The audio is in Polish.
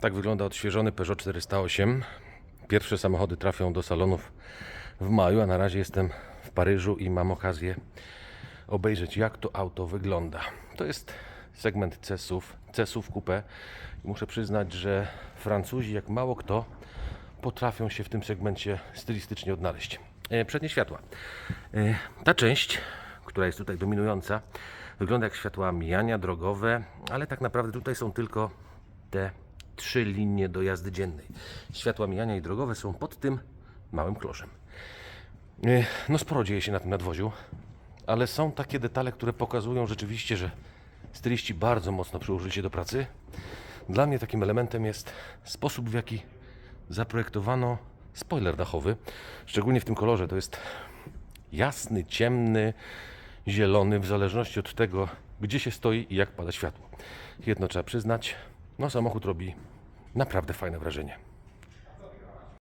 Tak wygląda odświeżony Peugeot 408. Pierwsze samochody trafią do salonów w maju, a na razie jestem w Paryżu i mam okazję obejrzeć, jak to auto wygląda. To jest segment CES-ów, CES-ów coupé. I muszę przyznać, że Francuzi, jak mało kto, potrafią się w tym segmencie stylistycznie odnaleźć. E, Przednie światła. E, Ta część, która jest tutaj dominująca, wygląda jak światła mijania drogowe, ale tak naprawdę tutaj są tylko te trzy linie do jazdy dziennej. Światła mijania i drogowe są pod tym małym kloszem. No sporo dzieje się na tym nadwoziu, ale są takie detale, które pokazują rzeczywiście, że styliści bardzo mocno przyłożyli się do pracy. Dla mnie takim elementem jest sposób, w jaki zaprojektowano spoiler dachowy, szczególnie w tym kolorze. To jest jasny, ciemny, zielony, w zależności od tego, gdzie się stoi i jak pada światło. Jedno trzeba przyznać, no samochód robi naprawdę fajne wrażenie.